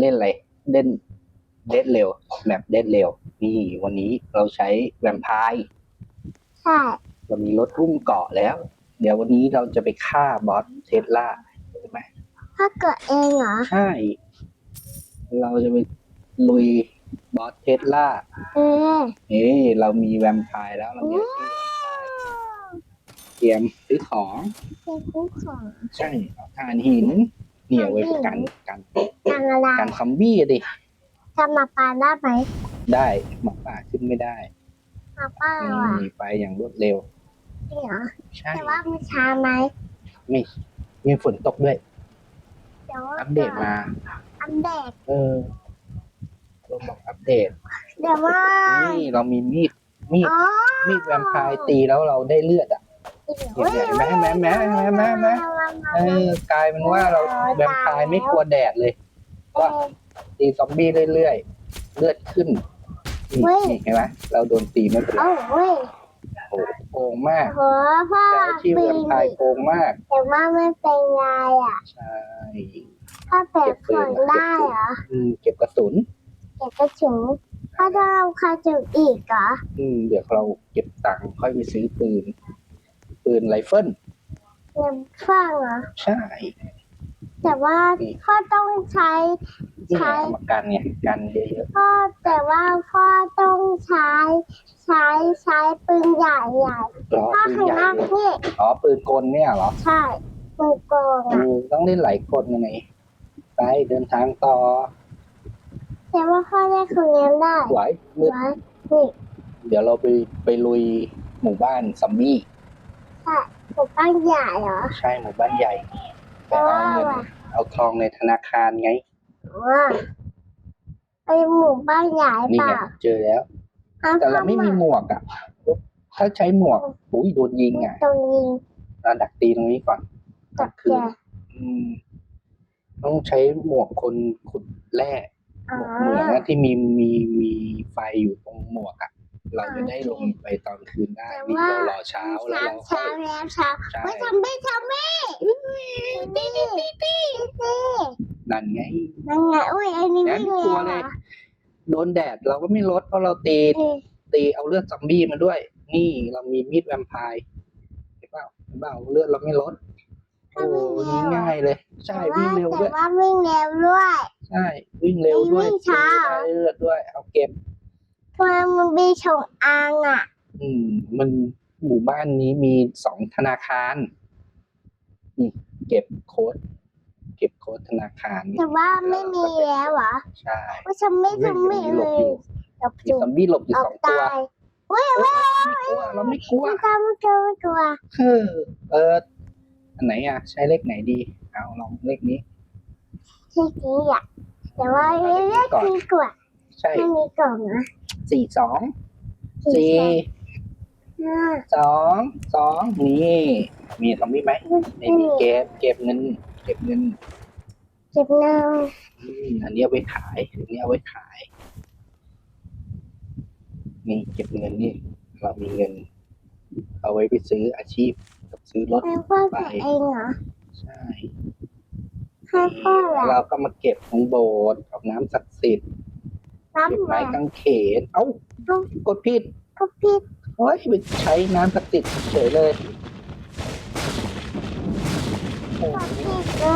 นี่เราอะไรเราอะไรเล่นอะไรเล่นเด็ดเร็วแบบเด็ดเร็วนี่วันนี้เราใช้แวมไพร์ใช่เรามีรถรุ่มเกาะแล้ว เดี๋ยววันนี้เราจะไปฆ่าบอสเทสลาใช่ไหมถ้าเกิดเองเหรอ ใช่ เราจะไปลุยบอสเทสลาเออเอ้ยเรามีแวมไพร์แล้วเรามีอาชีพแวมไพร์เตรียมซื้อของเป็นคู่ของ ใช่เอาถ่านหิน เนี่ยไว้เป็นกันกันทางอะไรกันซอมบี้อะดิจะมาปาได้ไหมได้หมาป่าขึ้นไม่ได้มาป้าอือะมไปอย่างรวดเร็วจริงเหรอใช่แต่ว่ามันช้าไหมไม่มีฝนตกด้วยเดี๋ยวว่าอัปเดตมาอัปเดตเออเราบอกอัปเดตเดี๋ยวว่านี่เรามีมีดมีดอ๋อมีดแวมไพร์ตีแล้วเราได้เลือดอะ เฮ้ยเห็นไหมเห็นไหมเห็นไหมเห็นไหมเห็นไหมเออกลายเป็นว่าเราแวมไพร์ไม่กลัวแดดเลยเออตีซอมบี้เรื่อยๆเลือดขึ้นนี่เฮ้ยนี่เห็นไหมเราโดนตีไม่เป็นไรเอ้าเว้ยโอ้โหโกงมากโหพ่อแต่อาชีพปีแวมนไพร์โกงมาก แต่ว่าไม่เป็นไรอะใช่ถ้าแบบฝนได้เหรออืมเก็บกระสุนเก็บกระสุนถ้าจะเอาคาจุอีกเหรออืมเดี๋ยวเราเก็บตังค์ค่อยไปซื้อปืน ปืนไรเฟิลเงินฟังเหรอใช่แต่ว่านี่พ่อต้องใช้นี่ใช้เอามากันเนี่ยกันเยอะพ่อแต่ว่าพ่อต้องใช้ใช้ใช้ปืนใหญ่ใหญ่ๆรอพ่อปืนข้างใหญ่ล่างเลยนี่อ๋อปืนกลเนี่ยเหรอใช่ปืนโกงเออะอต้องเล่นหลายคนยังไงไปเดินทางต่อแต่ว่าพ่อได้คะแนนได้ไหวมืดไว้นี่เดี๋ยวเราไปไปลุยหมู่บ้านซอม บี้ใช่หมู่บ้านใหญ่เหรอ ใช่หมู่บ้านใหญ่ไปเอาเงินเอาทองในธนาคารไง ว่าไอหมู่บ้านใหญ่นี่เปไงล่าเจอแล้วอ้แต่เราไม่มีหมวกอะ ถ้าใช้หมวกอุ้ยโดนยิงอะตรงยิงเราดักตีตรงนี้ก่อนกับคืแกออืม ต้องใช้หมวกคนขุดแร่อ๋อหมวกเหมืองอะที่มีมีมีไฟอยู่ตรงหมวกอะ เราจะได้ลงไปตอนคืนได้แต่นี่ว่า เรารอเช้าแล้วเช้าเราค่เช้าอยแล้วเช้าใช่ไม่ทำไม่ทำไม่ตีตีตีตีตีนั่นไงนั่นไงอุ้ยไอ้นี่แหนวิ่งกลัวเร็วเลยอะโดนแดดเราก็ไม่ลดเพราะเราตีเออตีเอาเลือดซอมบี้มาด้วย นี่เรามีมีดแวมไพร์เห็นเปล่าเห็นเปล่าเลือดเราไม่ลดโอ้นี่ง่ายเลย ใช่วิ่งเร็วด้วยแต่ว่าวิ่งเร็วด้วย ใช่วิ่งเร็วด้วยวิ่งช้า ได้เลือดด้วยเอาเก็บ ทำไมมันมีชงอางอะ อืม มันหมู่บ้านนี้มีสองธนาคารนี่เก็บโค้ด เก็บโค้ดธนาคารนี่แต่ว่าไม่มีแล้วเหรอใช่ว่าฉันไม่ทำไม่หลเลบยอยู่หลบมีจุซอมบี้หลบอยู่ออสกองตัวตายเว้ยเอ้เว้ยยเราไม่กลัวเราไม่กลัวไม่กล้าไม่กล้าไม่กลัวเออเอออันไหนอะ ใช้เลขไหนดี เอาลองเลขนี้ ที่จริงอะแต่ว่าเลือกดีกว่า ใช่ไม่มีกล่องนะสี่สองสี่ห้าสองสองนี่มีซอมบี้ไหมไม่มีเก็บเก็บเงิน เก็บเงินเจ็บหน้าอืมอันนี้เอาไว้ขายอันนี้เอาไว้ขายนี่เก็บเงินนี่เรามีเงิน เอาไว้ไปซื้ออาชีพกับซื้อรถให้พ่อแกะเองเหรอใช่ให้พ่อแหแล้วละเราก็มาเก็บของโบสถ์กับน้ำศักดิ์สิทธิ์ รับเก็บมาไม้กางเขน เอ้ากดผิดก็พี่เฮ้ยไปใช้น้ำศักดิ์สิทธิ์เฉยเลยโอ้ก็พี่เล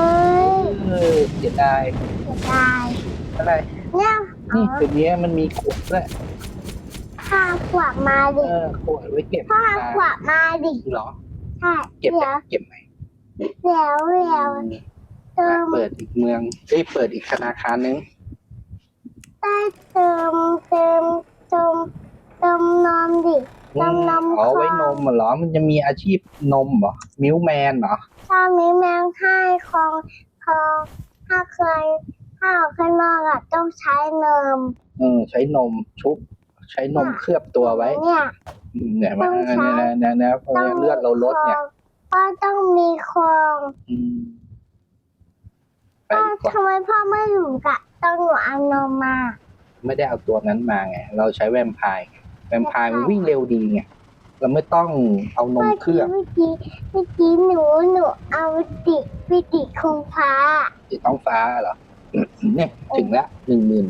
ยเออเสียดายเสียดายอะไรเนี่ยอ๋นี่อตัวนี้มันมีขวดด้วยข้าขวบมาดิเออขวดไว้เก็บพ่อมาขวบมาดิเหรอ ใช่เก็บเดี๋ไหมยวเก็บไหมเดี๋ยวเดี๋ยวเติมเปิดอีกเมืองเอ้ยเปิดอีกธนาคารนึง ได้เติมเติมเติมเติมนมดินมนมอ๋อไว้คนอมเหรอ มันจะมีอาชีพนมเหรอ มิลแมนเหรอถ้ามีแมงให้ของของถ้าเคยถ้าออกข้างนอกอะต้องใช้นมเออใช้นมชุบ ใช้นมเคลือบตัวไว้เนี่ย อืมเนี่ยมาต้องใช้เนี่ยเนี่ยเนี่ยเพราะว่าเลือดเราลดเนี่ย พ่อต้องมีคองอืมไปพ่อดีกว่า ทำไมพ่อไม่อยู่กะ ต้องหนูเอานมมา ไม่ได้เอาตัวนั้นมาไง เราใช้แวมไพร์ไงแวมไพร์มันวิ่งเร็วดีไง เราไม่ต้องเอานมเครื่องเมื่อกี้เมื่อกี้หนูหนูเอาติดไปติดคงฟ้าที่ท้องฟ้าเหรอ เนี่ยถึงละหนึ่งหมื่น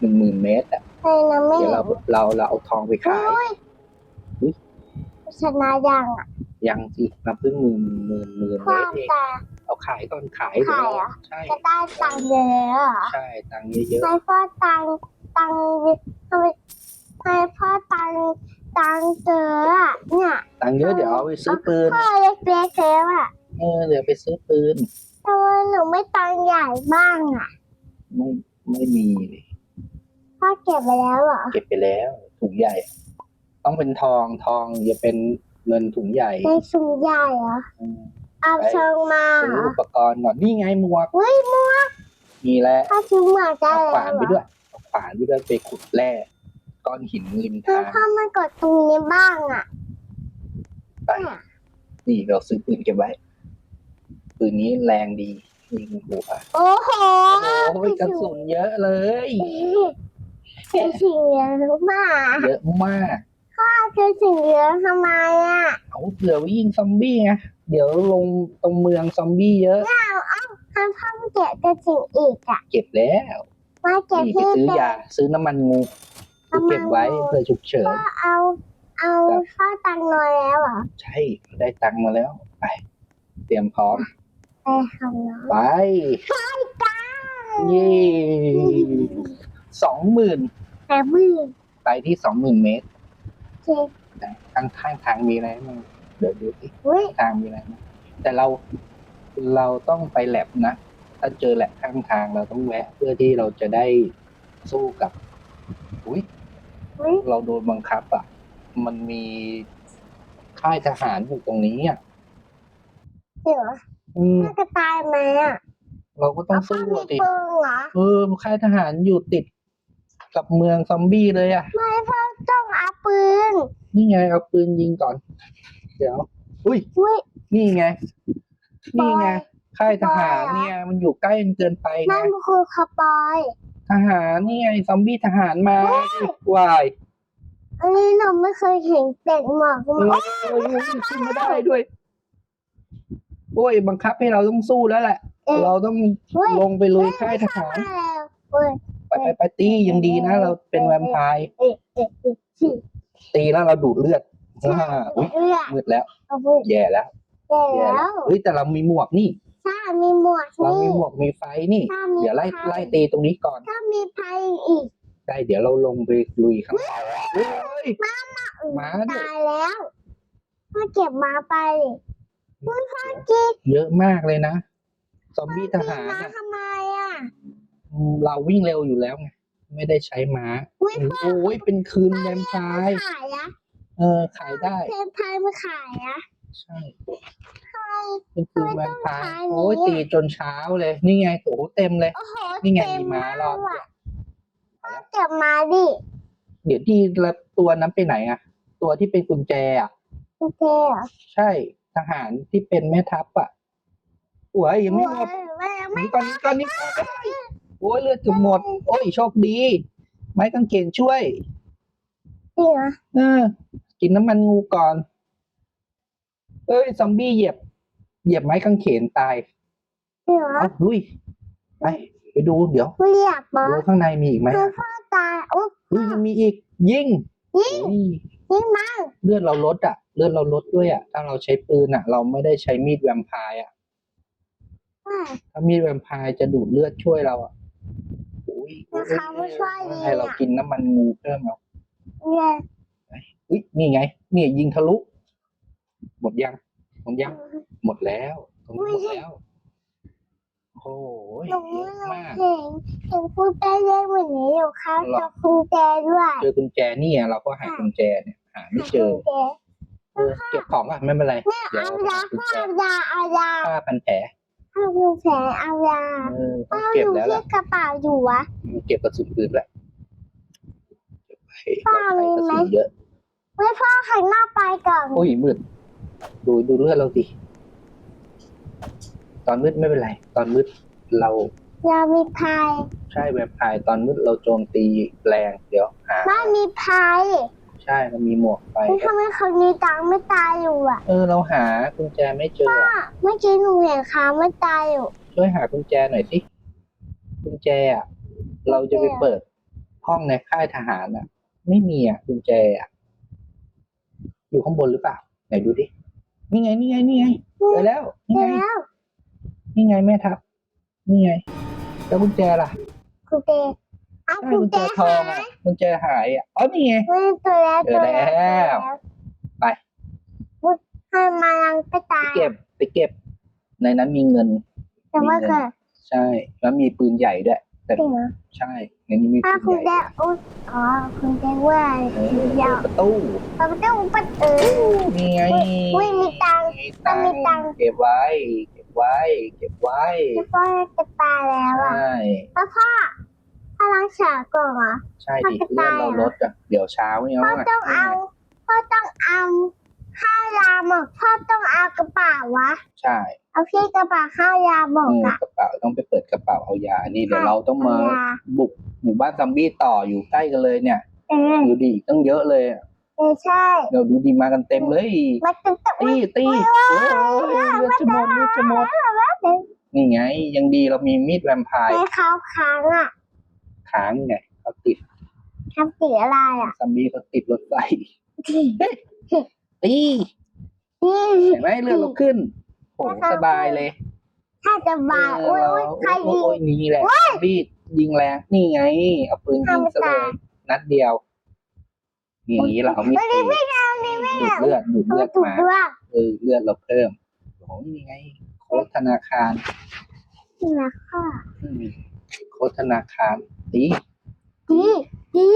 หนึ่งหมื่นเมตรอะใช่นะแม่เดี๋ยวเราเราเราเอาทองไปขายโอ้ยอุ๊ยชนะยังอะยังสิเราเพิ่งหมื่นหมื่นหมื่นคเมวาตมรเองแต่ เอาขายตอนขายเดี๋ยวขายเหรอ ใช่จะได้ตังค์เยอะเหรอใช่ตังค์เยอะให้พ่อตังค์ตังค์ทำไมให้พ่อตังค์ตังค์เจออะเนี่ยๆตังค์เยอะเดี๋ยวเอาไปซื้อปืนพ่อเล็กๆแล้วอะเออเดี๋ยวไปซื้อปืนทำไมหนูไม่ตังค์ใหญ่บ้างอะไม่ไม่มีเลยพ่อเก็บไปแล้วเหรอเก็บไปแล้วถุงใหญ่ ต้องเป็นทองทองอย่าเป็นเงินถุงใหญ่ในซุงใหญ่เหรอ อืม เอาชงมาซื้เหอรออุปกรณ์ก่อนนี่ไงหมวกเฮ้ยมัวมีแล้วพ่อซื้อหมวกได้เอาขแล้ววานเหไปรอด้วยเอาขวานไปด้วยไปขุดแร่ก้อนหินริมคือทางพ่อมากดตรงนี้บ้างอะไปนี่เราซื้อปืนเก็บไว้ปืนนี้แรงดียิงหัวโอ้โหโอ้ยกระสุนเยอะเลยเป็นสีเหลืองหรือเปล่าเยอะมากพ่อคือสีเหลืองทำไมอะเอาเผื่อไว้ยิงซอมบี้ไงเดี๋ยวลงตรงเมืองซอมบี้เยอะทำพ่อไม่เก็บกระสิงอีกอะเก็บแล้วมาเก็บนี่ไปที่ซื้อเป็นยาซื้อน้ำมันงูไปเก็บไว้เพื่อฉุกเฉิน ก็เอาเอาข้าวตังค์น้อยแล้วเหรอใช่ได้ตังค์มาแล้วไป เตรียมพร้อมไปทำน้อยไปเย่สองหมื่นแต่มือไปที่สองหมื่นเมตรเจ็บนะข้างข้างทางมีอะไรมั้ง เดี๋ยวดูสิอุ้ยทางมีอะไรมั้งแต่เราเราต้องไปแลบนะ ถ้าเจอแลบข้างทางเราต้องแวะ เพื่อที่เราจะได้สู้กับ อุ้ยอุ้ยเราโดนบังคับอะ มันมีค่ายทหารอยู่ตรงนี้อะเดี๋ยวอืมน่าจะตายไหมอะ เราก็ต้องแล้วพ่อสู้มีอะดิปืนเหรอเออค่ายทหารอยู่ติดกับเมืองซอมบี้เลยอะ ไม่พ่อต้องเอาปืน นี่ไงเอาปืนยิงก่อนเดี๋ยว อุ้ย อุ้ย นี่ไง นี่ไงบอยค่ายทหารบอยเหรอเนี่ย มันอยู่ใกล้เกินไปไงนั่นคือคาร์บอยทหารนี่ไงซอมบี้ทหารมาดิวายอันนี้เราไม่เคยเห็นเป็ดหมอกเออเออขึ้นมาได้ด้วยโอ้ยบังคับให้เราต้องสู้แล้วแหละเอ๊ะเราต้องเฮ้ยลงไปลุยค่ายทหารมาแล้วเว้ยไปไปไปตียังดีนะ เราเป็นแวมไพร์เอ๊ะเอ๊ะเอ๊ะสิตีแล้วเราดูดเลือด อ่าอุ้ยเอื้อมืดแล้ว เอาไปแย่แล้วแย่แล้วเฮ้ยแต่เรามีหมวกนี่ ถ้ามีหมวกเรานี่มีหมวกมีไฟนี่ ถ้ามีเดี๋ยวไล่พไล่ตีตรงนี้ก่อน ถ้ามีไพอีกได้เดี๋ยวเราลงไปลุยข้างในเฮ้ยอืมหมาด้วย ตายแล้วพ่อเก็บหมาไปพ่อพ่อกินเยอะมากเลยนะ ซอมบี้ทหารมาอะทำไมอะอืมเราวิ่งเร็วอยู่แล้วไง ไม่ได้ใช้ม้า อุ้ยโอ้ยเป็นคืนแวมไพร์ ขายอะ เออขายได้ เพนไพายมาขายอะใช่ใช่เป็นคืนแวมไพร์ทำไมต้องขายนี้โอ้ยตีจนเช้าเลย นี่ไงโอ้โหเต็มเลย โอ้โหนี่ไงเต็มีม้ารอบอะด้วยพ่อเก็บมาดิเดี๋ยวที่ละตัวนั้นไปไหนอะตัวที่เป็นกุญแจอะโอเคเหรอใช่ทหารที่เป็นแม่ทัพอะโอ้ยยังไม่หมดไม่ไม่นี่ก่อนนี้ก่อนนี้ก่อนโอ้ยเลือดเกือบหมด โอ้ยโชคดี ไม้กางเขนช่วย จริงเหรอเออกินน้ำมันงูก่อน เอ้ย ซอมบี้เหยียบ เหยียบไม้กางเขนตายจริงเหรอเอาลุยไปไปดูเดี๋ยวไม่อยากบอกดูข้างในมีอีกไหมคือพ่อตายอุ๊ยอุ้ยยังมีอีก ยิงยิงอุ้ยยิงมาเลือดเราลดอะ เลือดเราลดด้วยอะ ถ้าเราใช้ปืนอะ เราไม่ได้ใช้มีดแวมไพร์อะอะถ้ามีดแวมไพร์จะดูดเลือดช่วยเราอะอุ้ยนะคะไม่ช่วยดีให้เราอะกินน้ำมันงูเพิ่มเอาเนี่ย อุ้ยนี่ไงนี่ยิงทะลุ หมดยังหมดยัง หมดแล้วตรงนี้หมดแล้ว โอ้ยหนูเยอะหนูมากเห็นเห็นพูดได้เยอะเหมือนนี้อยู่ครับหรอกับคุณแจด้วยเจอกุญแจนี่ไงเราก็หากุญแจเนี่ยหาไม่เจอคุณแจเออเก็บของอะไม่เป็นไรเนี่ยเดี๋ยวเอาเอายากุญพ่อแจเอายาเอายาผ้าพันแผลเอาคุณแผลเอายาเออต้พ่อองเก็บอยู่แล้วที่ล่ะกระเป๋าอยู่วะเก็บกระสุนปืนแล้วเก็บไว้ พ่อเราใช้กระมีไหมสุนเยอะไม่พ่อหันหน้าไปก่อนโอ้ยมืดดูดูเลือดเราสิตอนมืดไม่เป็นไร ตอนมืดเรายามีพายใช่แวมไพร์ตอนมืดเราโจมตีแรงเดี๋ยวหาไม่มีพายใช่เรามีหมวกไฟนี่ทำไมคนนี้ตังไม่ตายอยู่อะ เออเราหากุญแจไม่เจอพ่ออะเมื่อกี้หนูเห็นเขาไม่ตายอยู่ช่วยหากุญแจหน่อยสิกุญแจอะเราจะไปเปิดห้องในค่ายทหารอะ ไม่มีอะกุญแจอะอยู่ข้างบนหรือเปล่าไหนดูดินี่ไงนี่ไงนี่ไงเจอแล้วนี่เจไงอแล้วนี่ไงแม่ทัพนี่ไง แล้วกุญแจล่ะคุณเจเอาใช่คุณกุญเจแจทองอะกุญแจหายอะอ๋อนี่ไงไม่ตัวแล้วเจอแล้วไปให้มายังไปตาไปยเก็บไปเก็บ ในนั้นมีเงิน แต่ว่าเกิดใช่ แล้วมีปืนใหญ่ด้วยแต่จริงเหรอใช่ ในนี้มีถ้าปืคุนณใหเจญ่อุ๊ยอ๋อคุณเจว่าเออเดียวเปิดประตูเราต้องปัดเออนี่ไงอุ๊ยมีตังค์มีตังมีตังค์ค์ เก็บไว้ เก็บไว้ เก็บไว้แล้วพ่อจะตายแล้วใชอะ่แล้วพ่อพ่อล้างฉากก่อนเหรอ ใช่ดิพ่อจะเลื่อนตายเราเหรอลดอะเดี๋ยวเช้าเนี่ยพ่อต้องเอาพ่อต้องเอา ข้าวยาหมกพ่อต้องเอากระเป๋าวะ ใช่เอาพี่กระเป๋าข้าวยาหมอืกมอะกระเป๋าต้องไปเปิดกระเป๋าเอายา นี่เดี๋ยวเราต้องมาเอายาบุกหมู่บ้านซัมบี้ต่ออยู่ใกล้กันเลยเนี่ย เออดูดิตั้งเยอะเลยอะเออใช่เดี๋ยวดูดีมากันเต็มเลยมันจะตกตีตีโอ้ยเลือดจะหมดเลือดจะหมดนี่ไง ยังดีเรามีมีดแวมไพร์ให้เขาค้างอะค้างไงเขาติดทำสีอะไรอะซัมบี้เขาติดรถไฟ ตีนี่เห็นไหมเลือดเราขึ้นโอ้สบายเลยถ้าจะบายเออุ้ยออุ้ยใครโอ้ยิง โอ้ยนี่แหละซัมบี้ยิงแรงนี่ไง เอาปืนยิงซะเลย นัดเดียวอย่างนี้เราเอามีดไม่ได้ตีไม่เอาไม่ไม่ดูดเอาเลือดดูดเขาเลือดถูกมาด้วยเออเลือดเราเพิ่มโอ้ยนี่ไงโค้ดธนาคารนี่นะค่ะอืมโค้ดธนาคารตีดีดี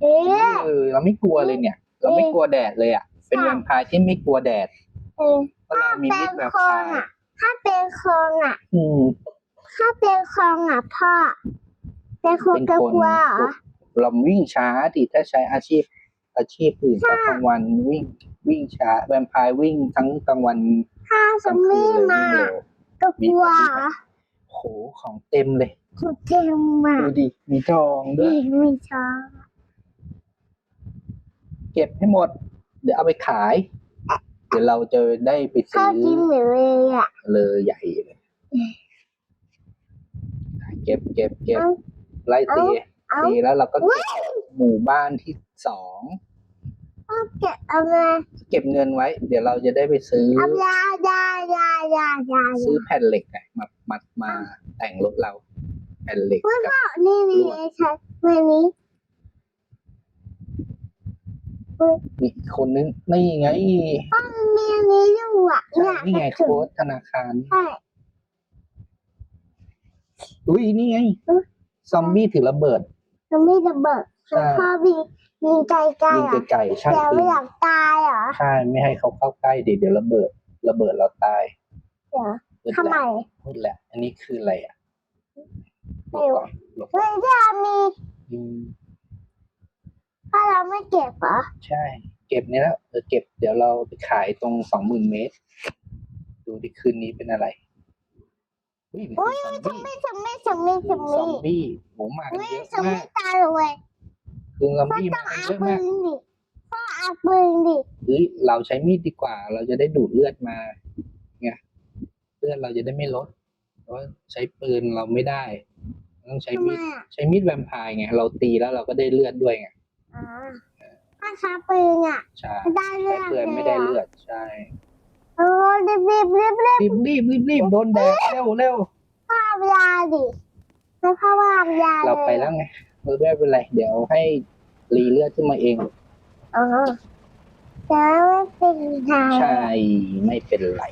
เอ๊ะเออเราไม่กลัวเลยเนี่ย เราไม่กลัวแดดเลยอะ เป็นแวมไพร์ที่ไม่กลัวแดดเออเพราะเรามีเป็มินดแวมคไพองร์อะ ถ้าเป็นคองอะ อืม ถ้าเป็นคองอะพ่อ เป็นคงเป็นจะคนกลัวเหรอ เราวิ่งช้าดิถ้าใช้อาชีพ อาชีพอื่นตอนกลางวันวิ่งวิ่งช้าแวมไพร์วิ่งทั้งกลางวันถ้ากสลางคืมีนเลยมาวิ่งเร็วก็กลัวเหรอโหของเต็มเลยถูกเต็มอะดูดิมีทองด้วยนี่ไม่ชอบเก็บให้หมด เดี๋ยวเอาไปขาย เดี๋ยวเราจะได้ไปชอซื้บอกินเลยอะเลยใหญ่เลยเก็บเก็บเก็บเอาไล่ตีเอาตีแล้วเราก็เก็บหมู่บ้านที่สองเอาเก็บเอาเลยเก็บเงินไว้ เดี๋ยวเราจะได้ไปซื้อ เอายายายายายาซื้อแผ่นเหล็กอะมามามาแต่งรถเรา แผ่นเหล็กกับ นี่นี่ไอ้ชัดวันนี้ อีกคนนึงนี่ไงมีอันนี้อยู่อะใช่เนี่ยนี่ไงถึงโค้ดธนาคารใช่อุ้ยนี่ไงอุ๊ยซอมบี้ถือระเบิดมันไม่ระเบิดใช่พ่อบียิงไกลๆยิงอะไกลๆใช่แต่คือไม่อยากตายเหรอใช่ไม่ให้เขาเข้าใกล้เดี๋ยวเดี๋ยวระเบิด ระเบิดเราตายเดี๋ยวมืดทำไมแล้วมืดแล้วอันนี้คืออะไรอะหลบก่อนหลบก่อนมันจะมีอืม ถ้าเราไม่เก็บเหรอใช่ เก็บนี่แล้วเออเก็บเดี๋ยวเราไปขายตรงสองหมื่นเมตร ดูดิคืนนี้เป็นอะไรอุ้ยมีอุ้ยซอมบี้ทำไมทำไมทำไมซทำอมไมบี้โหมากันไม่เยอะทำไมมากตายเลยคือซอมพ่อบี้ต้อมางกันเอาเยอะปืมากนดิพ่อเอาปืนดิเฮ้ยเราใช้มีดดีกว่า เราจะได้ดูดเลือดมาไงเลือดเราจะได้ไม่ลดเพราะว่าใช้ปืนเราไม่ได้ ต้องใช้ทำไมมีด อะใช้มีดแวมไพร์ไงเราตีแล้วเราก็ได้เลือดด้วยไง อ๋อถ้าใช้ปืนอะ ใช่ไม่ได้เลืใช้อดปืนไม่เลได้ยเลือดใช่โอ้รีบรีบรีบรีบรีบรีบรีบรีบโดนแดดเร็วเร็วพ่อเอายาดิให้พ่อว่าเอายาเราไปแล้วไงเราไม่เป็นไรเดี๋ยวให้รีเลือดขึ้นมาเองอ๋อจะไม่เป็นไรใช่ไม่เป็นไร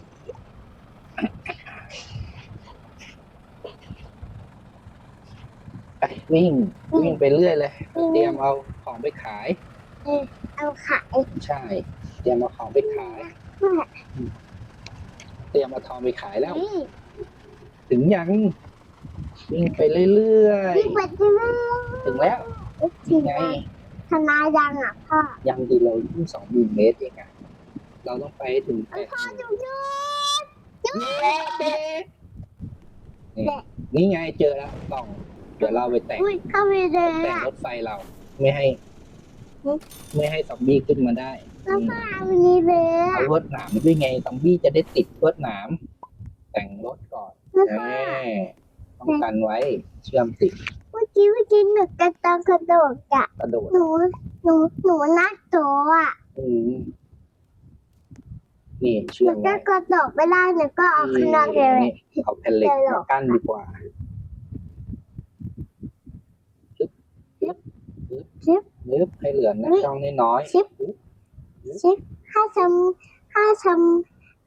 ไป วิ่งวิ่งไปเรื่อยเลย เตรียมเอาของไปขาย เอาขายใช่ เตรียมเอาของไปขาย เตรียมเอาทองไปขายแล้วนี่ถึงยังวิ่งไปเรื่อยที่ปัจจุบันๆถึงแล้วถึนี่งไงธนายังอะพ่อ ยังดีเรายิ่งสองหมื่นเมตรเองอะเราต้องไปให้ถึงแปดพ่อหมื่นจุดจุดนี่นี่ไงเจอแล้วกล่องเดี๋ยวเราไปแต่งอุ้ยเข้าไปเลยแต่งอะรถไฟเรา ไม่ให้ ไม่ให้ซอมบี้ขึ้นมาได้แล้วก็เอาวันนี้เลยเอาลวดหนามด้วยไงซอมบี้จะได้ติดลวดหนาม แต่งรถก่อนแล้วแหก็มป้องกันไว้เชื่อมติดเมื่อกี้เมื่อกี้หนูกระตองกระโดดอะกระโดดหนูหนูหนูนักโตอะอืมนี่หเชื่อนูมก็ไว้กระโดดไม่ได้หนูก็ออกข้างนอกเลย นี่เอาแผ่นเหล็กมากั้นดีกว่า ชิปนึบให้เหลือนะช่องน้อยๆชิปชิปถ้าชมถ้าชม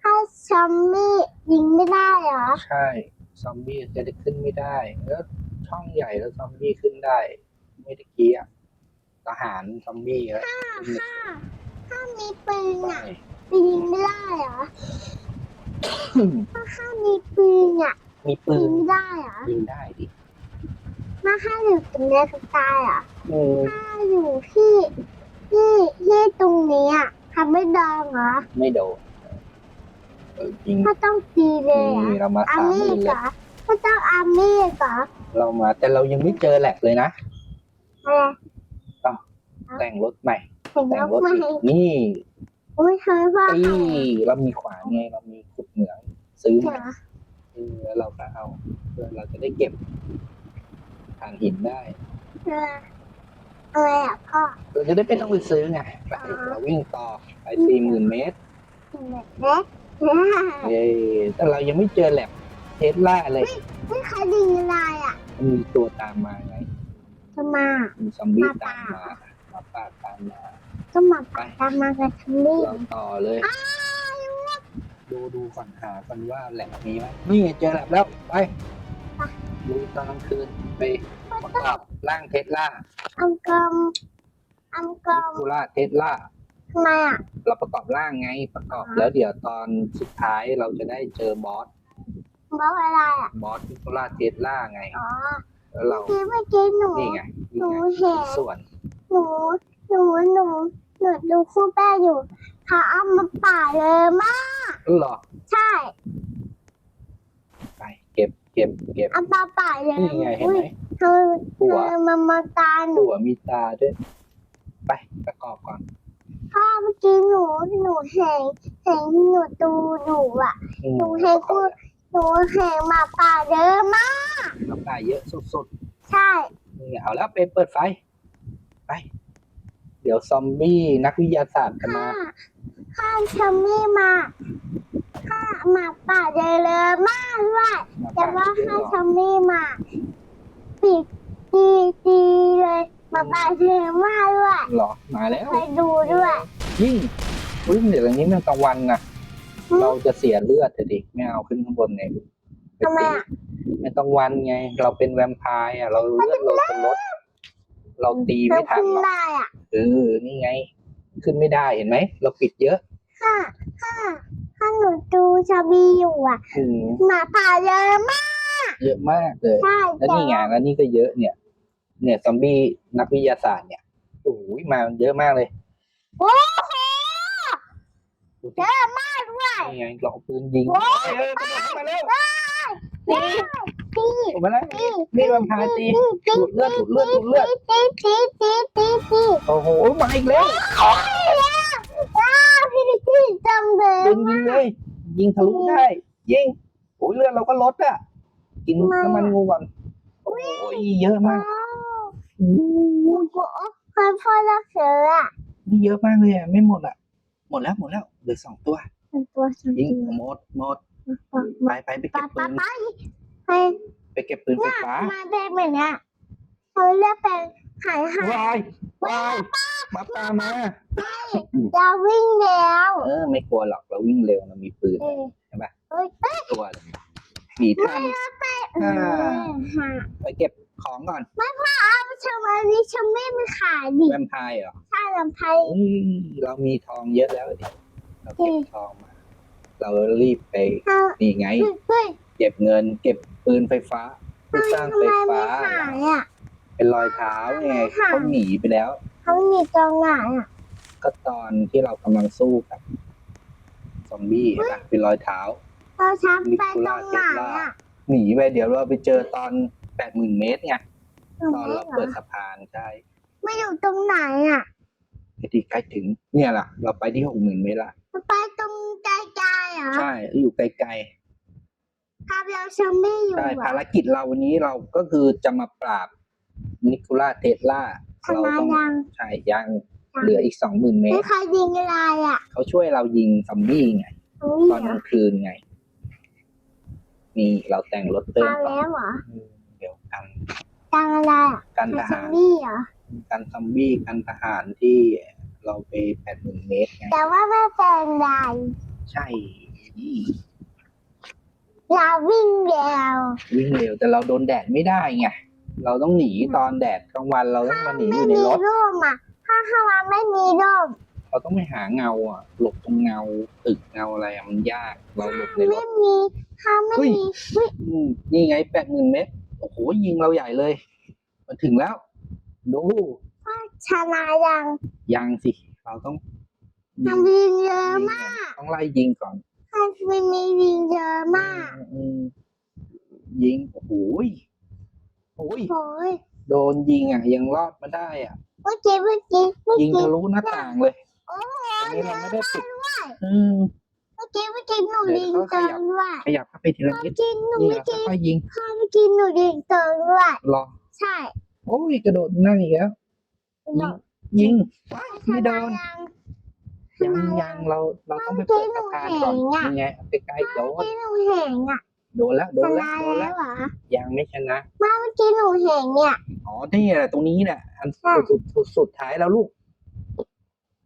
ถ้าชมมี่ยิงไม่ได้เหรอ ใช่ซอมบี้จะได้ขึ้นไม่ได้ แล้วช่องใหญ่แล้วซอมบี้ขึ้นได้ไม่ได้เกี้อะทหารซอมบี้แล้วถ้าถ้ามีปืนไปอะไปยิงไม่ได้เหรอถ้าถ้ามีปืนอะมีปืยินงไม่ได้เหรอยิงได้ดิ ถ้าถ้าอยู่ตรงนี้ก็ตายเหรอเออถ้าอยู่ที่ที่ที่ตรงนี้อะทำไม่ดังเหรอไม่โดนเออยิงถ้าต้องตีเลยเหรอนี่เรามาอาสามหมี่มื่นเหเลรยอถ้าต้องอามี่เหรอเรามา แต่เรายังไม่เจอแหลกเลยนะ อะไรแต่งรถใหม่เห็นแต่นงกรถไหมอีกนี่อุ้ยทำไมพ่อไอ้หายเรามีขวานไง เรามีขุดเหมืองซื้อเหรมาอเออแล้วเราก็เอาเพื่อเราจะได้เก็บ ถ่านหินได้เอออะไรอะพ่อเราจะได้ไม่ต้องไปซื้อไงไปเราวิ่งต่อไปสี่หมื่นเมตรกินแบบเล็กเนี่ยเย้แต่เรายังไม่เจอแลบเทสลาเลยนี่ใครดิงอะไรอะมีตัวตามมาไงจะมามีซอมบี้มาตาป่ามมามาป่าตามมาก็มาปากตามมากันทั้งนี้เราต่อเลยดูดูก่อนหาก่อนว่าแหลบมีไหมนี่เจอแหลบแล้วไป ดูตอนกลางคืนไปประกอบร่างเทสลาอัมกอมอัมกอนิมคูล่าเทสลาทำไมอะ เราประกอบร่างไงประกอบแล้วเดี๋ยวตอนสุดท้ายเราจะได้เจอบอสบอกอะไรอะ บอสนิโคล่าเทสลาไง อ๋อแล้วเราเมื่อกี้เมื่อกี้หนู นี่ไงหนี่นูไงเห็น ส่วนหนู หนู หนู หนูดูคู่แป้อยู่เขาเอามาป่าเลยมากเหรอ ใช่ไปเก็บเก็บเก็บเอาปลาป่าเลยนี่ไงเห็นไหมเธอหัวเธอมามาตาหนูหัวมีตาด้วย ไปประกอบก่อน พ่อเมื่อกี้หนูหนูเห็นเห็นหนูดูหนูอะอืมหนูเห็นประกอบหนูเห็นหมาป่าเยอะมากน้ำตาเยอะสุดใช่ๆนี่เอาแล้วไปเปิดไฟ ไป เดี๋ยวซอมบี้นักวิทยาศาสตร์จะข้ามา ข้าชัมมี่มาข้าหมาป่าเยอะเลยมากด้วยมาแต่ป่าว่าเยอะข้าหรอชัมมี่มาปีกตีตีเลยหมาป่าเยอะมากด้วยหรอมาแล้วไปดูด้วยยิ่งวิ่งเดี๋ยวอย่างนี้มันกลางวันนะอืมเราจะเสียเลือดเลยดิไม่เอาขึ้นข้างบนไงทำไมอะในกลางวันไง เราเป็นแวมไพร์อะ เราเลือดเราจะลดเราตีเราไม่ทันขึ้นหรอกได้อะเออนี่ไง ขึ้นไม่ได้เห็นไหม เราปิดเยอะ ค่ะค่ะถ้าหนูดูชาบีอยู่อะอืมหมาป่าเยอะมากเยอะมากเลย ใช่แล้วนี่ไงแล้วนี่ก็เยอะเนี่ย เนี่ยซอมบี้นักวิทยาศาสตร์เนี่ยโอ้ยมาเยอะมากเลยโอ้โหดูสิเยอะมากด้วย นี่ไงเราเอาปืนยิงโอ้ย เออกระโดดเข้ามาเร็วตีตีออกมาแล้วตีนี่แวมไพร์ตีตีดูดเลือดดูดเลือดดูดเลือดตีตีตีตีตีโอ้โหมาอีกแล้ว โอ้ย จำเลยยิงยิงเลย ยิงทะลุได้ ยิงโอ้ยเลือดเราก็ลดอะ กินน้ำมันงูก่อน โอ้ยเยอะมากโอ้โหพ่อพ่อรักเสืออะนี่เยอะมากเลยอะไม่หมดอะ หมดแล้วหมดแล้วเหลือสองตัวเป็นตัวสังยิงเกตหมดหมดมาไปไปไปป้าเก็บปืป้านป้าให้ไปเก็บปืนไฟเนี่ยฟ้ามาเป็นเหมือนเนี้ยเขาเรียกเป็น หายหายวายวายมาปามา จะวิ่งแล้วเออ ไม่กลัวหรอกเราวิ่งเร็วเรามีปืนเออใช่ปะเอ้ยตัวเลยหนีทันเออ หาไปเก็บของก่อนเอาชมอันนี้ชมไม่มาขายดิแวมไพร์เหรอถ้าลำไพเอ้ยเรามีทองเยอะแล้วดิเราเก็บทองมา เรารีบไปเอานี่ไง เฮ้ยเก็บเงิน เก็บปืนไฟฟ้าเพื่อทำสร้างไมไฟไม่ฟ้า ขายอะ เป็นรอยเท้าไงไม่หายเขาหนีไปแล้ว เขามีตรงไหนอะก็ตอนที่เรากำลังสู้กับซอมบี้เห็นปะเป็นรอยเท้า เราช้ำไปตรงไหนอะหนีไปเดี๋ยวเราไปเจอตอนแปดหมื่นเมตรไงตอนเราเปิดสะพานใช่ไม่อยู่ตรงไหนอะไอ้ที่ใกล้ถึง เนี่ยล่ะ เราไปที่หกหมื่นเมตรละไปตรงไกลๆเหรอใช่อยู่ไกลภาพเราชมไม่อๆยู่ใช่เหรภาอรกิจเราวันนี้เราก็คือจะมาปราบ นิโคลาเทสลาชเรานะต้องยังใช่ยังยังเหลืออีกสองหมื่นเมไม่ตร เคยยิงอะไรอะเขาช่วยเรายิงซอมบี้ไงตรงตอนนี้กเหรอลางคืนไง นี่เราแต่งรถเติมตามก่อนแล้วเหรออืมเดี๋ยวกันตังอะไรอะกันทซอหามรบี้เหรอ กันซอมบี้กันทหารที่เราไปแปดหมื่นเมตรไงแต่ว่าไม่เป็นไร ใช่นี่เราวิ่งเร็ววิ่งเร็วแต่เราโดนแดดไม่ได้ไง เราต้องหนีตอนแดดกลางวันเราต้องมาหนีอไม่ยู่ในมีรถ ร่มอะ ถ้าข้างล่างไม่มีร่มเราต้องไปหาเงาอะ หลบตรงเงาตึกเงาอะไรอะมันยาก เราหลบในรไม่ถ มีถ้าไม่เฮ้ย มีวิอืมนี่ไงแปดหมื่นเมตร โอ้โหยิงเราใหญ่เลยมันถึงแล้ว ดูชนะยังยังสิ เราต้องยิงทำวิ่งเยอะยิงมากก่อนต้องไล่ยิงก่อนถ้าไม่มีวิ่งเยอะมาก อืมยิง โอ้โหย โอ้ยโอ้ยโดนยิงอะยังรอดมาได้อะ เมื่อกี้เมื่อกี้เมื่อยิงกี้ทะลุหน้าต่างเลยโอ้โหอันนี้เราไม่ได้ปิดด้วยอืม เมื่อกี้เมื่อกี้หนูเดี๋ยิยวงเขาขเติยัมบด้วยขยับเข้าไปทีละนิดกินหนูนี่เมื่อเรากี้ค่อยๆยิงข้าวเมื่อกี้หนูยิงเติมด้วยรอ ใช่โอ้ยกระโดดนั่งอีกแล้ว ยิงยิงว้ายไม่โดนชะยังยัยังเราเราต้องไปเปิดสะพานก่อนเมื่อกี้หนูเห็นอะนี่ไงเอาไปใกล้โดนเมื่อกี้หนูเห็นอะ โดนแล้วโดชนแล้วนะโดนแล้แล้ววเหรอยังไม่ชนะเมื่อกี้หนูเห็นเนี่ย อ๋อนี่แหละตรงนี้แหละอันใช่สุดสุดสุดท้ายแล้วลูก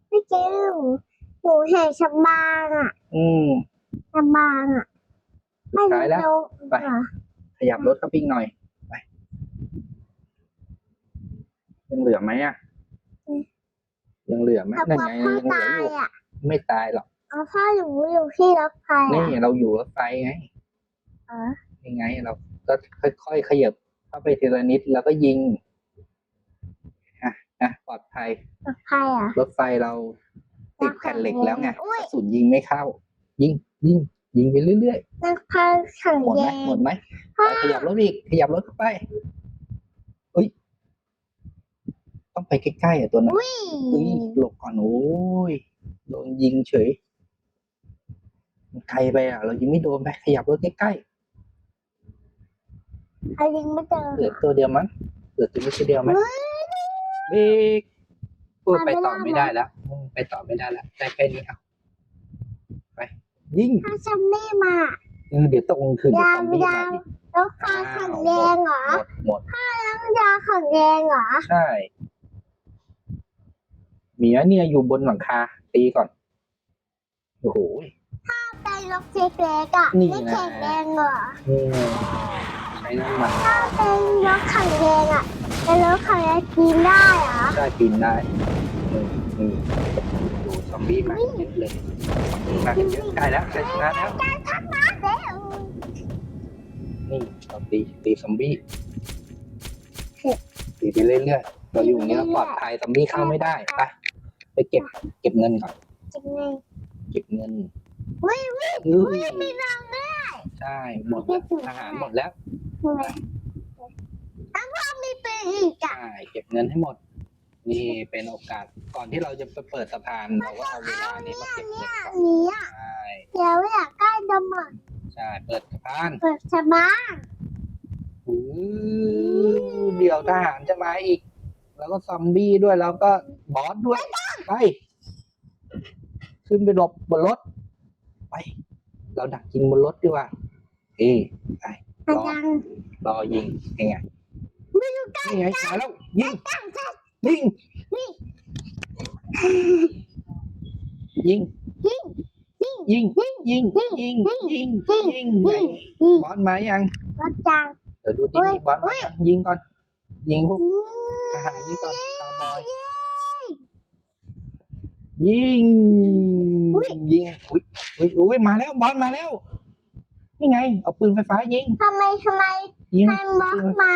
เมื่อกี้หนูหนูเห็นชะบางอะอืม ชะบางอะสุดท้ายแล้วไม่รู้ไป เหรอขยับรถเข้าไปอีกหน่อยไปยังเหลือไหมอะยังเหลือไหมถ้านั่นพ่อไงพ่อยังเหลืตาอยอยู่อะไม่ตายหรอกเอาพ่อหนูอยู่ที่รถไฟนี่อะเราอยู่รถไฟไงเออ ยังไง เราก็ค่อยๆขยับเข้าไปทีละนิดแล้วก็ยิงอะอะปลอดภัยรถไฟอะรถไฟเราติดแผ่นเหล็กแล้วไงอุ๊กยระสุนยิงไม่เข้า ยิงยิงยิงไปเรื่อยรถไฟขังๆหมดแยไหมงหมดไหมไปขยับรถอีก ขยับรถเข้าไปเอ้ย ต้องไปใกล้ๆอะตัวนั้นอุ้ยเอ้ยหลบก่อนโอ้ยโดนยิงเฉยมันไกลไปอะ เรายิงไม่โดนไปขยับรถใกล้ใครยิงไม่เจอๆเหลือตัวเดียวมั้งเหลือตัวนี้ตัวเดียวไหมเบรกพูดไปต่อไม่ได้แล้วอืมไปต่อไม่ได้แล้วได้แค่นี้เอาไปยิงถ้าฉันไม่มาเออเดี๋ยวตกกลางคืนจะซอมบี้ยามมาอีกรถไฟขังแยงเหรอหมดหมดรถยาขังแยงเหรอใช่เมียเนี่ยอยู่บนหลังคาตีก่อนโอ้โหเป็นรถเล็กๆอะนี่ไม่นะแข็งแรงเหรออืมใช้ น้ำมันถ้าเป็นรถขังแยงอะเป็นรถขังแยงกินได้เหรอได้ปีนได้อืมอืมดูซอมบี้มาเยอะเลยมากันเยอะใกล้แล้วใกล้ชนะแล้วการทักมาเด้อนี่เราตีตีซอมบี้ตีไปเรื่อยๆเราอยู่อย่างนี้เราปลอดภัยซอมบี้เข้าไม่ได้ไปไปเก็บเก็บเงินก่อนจริงไงเก็บเงินวิ่งวิ่งเอ้ยวิ่งมีน้องด้วยใช่หมดแล้วทหารหมดแล้ว ทำไมถ้าพ่อมีปืนอีกอะใช่เก็บเงินให้หมด นี่เป็นโอกาสก่อนที่เราจะไปเปิดสะพานเราก็เอาเวลานี้มาเก็บเงินก่อนนี้อะใช่เดี๋ยวอยากใกล้จะหมดใช่เปิดสะพานเปิดสบายอู้เดี๋ยวทหารจะมาอีก แล้วก็ซอมบี้ด้วยแล้วก็บอสด้วยไปขึ้นไปหลบบนรถไป เราดักยิงบนรถดีกว่าเอ้ไป อาจารย์รอยิงยังไงไม่รู้ใกล้นี่ไงมาแล้วยิงตั้งใจยิงยิงยิงยิงยิงยิงยิ นยิงพวกทหารนี่ก่อนคาวบอยยิงยิงอุ้ยอุ้ยอุ้ยมาแล้วบอสมาแล้วนี่ไง เอาปืนไฟฟ้ายิงทำไมทำไมยิงใครบล็อกมา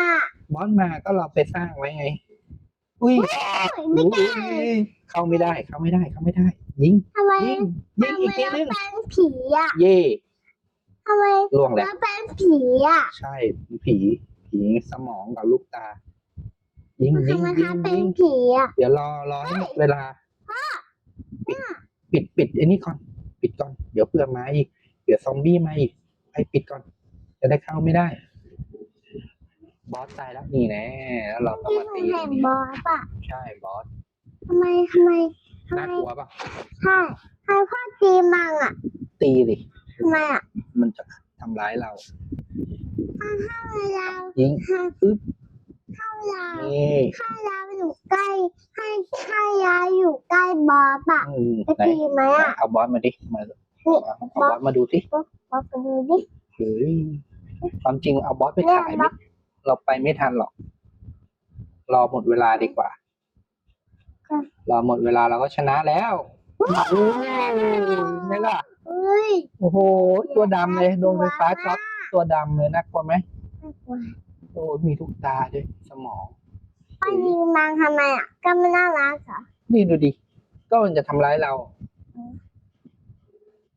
บอสมาก็เราไปสร้างไว้ไง อุ้ยไม่อุ้ได้ยเข้าไม่ได้ เข้าไม่ได้ เข้าไม่ได้ ยิงทำไมยิงยิงทำอีไมกทีเรานึงเป็นผีอะ เย่ทำไมล่วงแล้วเราเป็นผีอะ ใช่ผี ผีสมองกับลูกตา ยิงยิทำงไมยิเขางเป็ยินงผีอะ เดี๋ยวรอรอให้หมดเวลาพ่อปิดปิดไอ้นี่ก่อน ปิดก่อน เดี๋ยวเพื่อมาอีก เดี๋ยวซอมบี้มาอีก ให้ปิดก่อน จะได้เข้าไม่ได้ บอสตายแล้วนี่แน่แล้วเราต้องที่มาหนูตีเห็นบอสอะใช่บอสทำไมทำไมทำไมน่ากลัวป่ะใช่ใครพ่อตีมังอะตีดิทำไมอะมันจะทำร้ายเราถ้าถ้าเวลายิงถ้าอึ๊บถ้าเวลานี่ถ้ายาอยู่ใกล้ ให้ให้ยาอยู่ใกล้บอสอะอืมจะไหนตีไหมอะเอาบอสมาดิมานี่เอาบอสมาดูสิ บอสไปดูดิเฮ้ยความจริงเอาบอสไปขายเนี่ยไม่เราไปไม่ทันหรอก รอหมดเวลาดีกว่าค่ะรอหมดเวลาเราก็ชนะแล้วโอ้ยนี่ล่ะเฮ้ยโอ้โห ตัวดำเลยโดนไฟฟ้าช็อตตัวดำเลยน่ากลัวไหมน่ากลัวโอ้มีทุกตาด้วยสมองพ่อยิงมังทำไมอะก็ไม่น่ารักเหรอนี่ดูดิ ก็มันจะทำร้ายเรา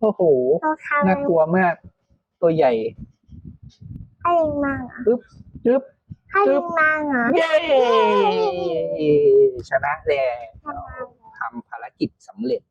โอ้โหเราทำน่ากลัวมาก ตัวใหญ่ให้ยิงมังเหรอจึ๊บ ให้ยิงมังเหรอเย้ ชนะแล้วทำไมทำภารกิจสำเร็จ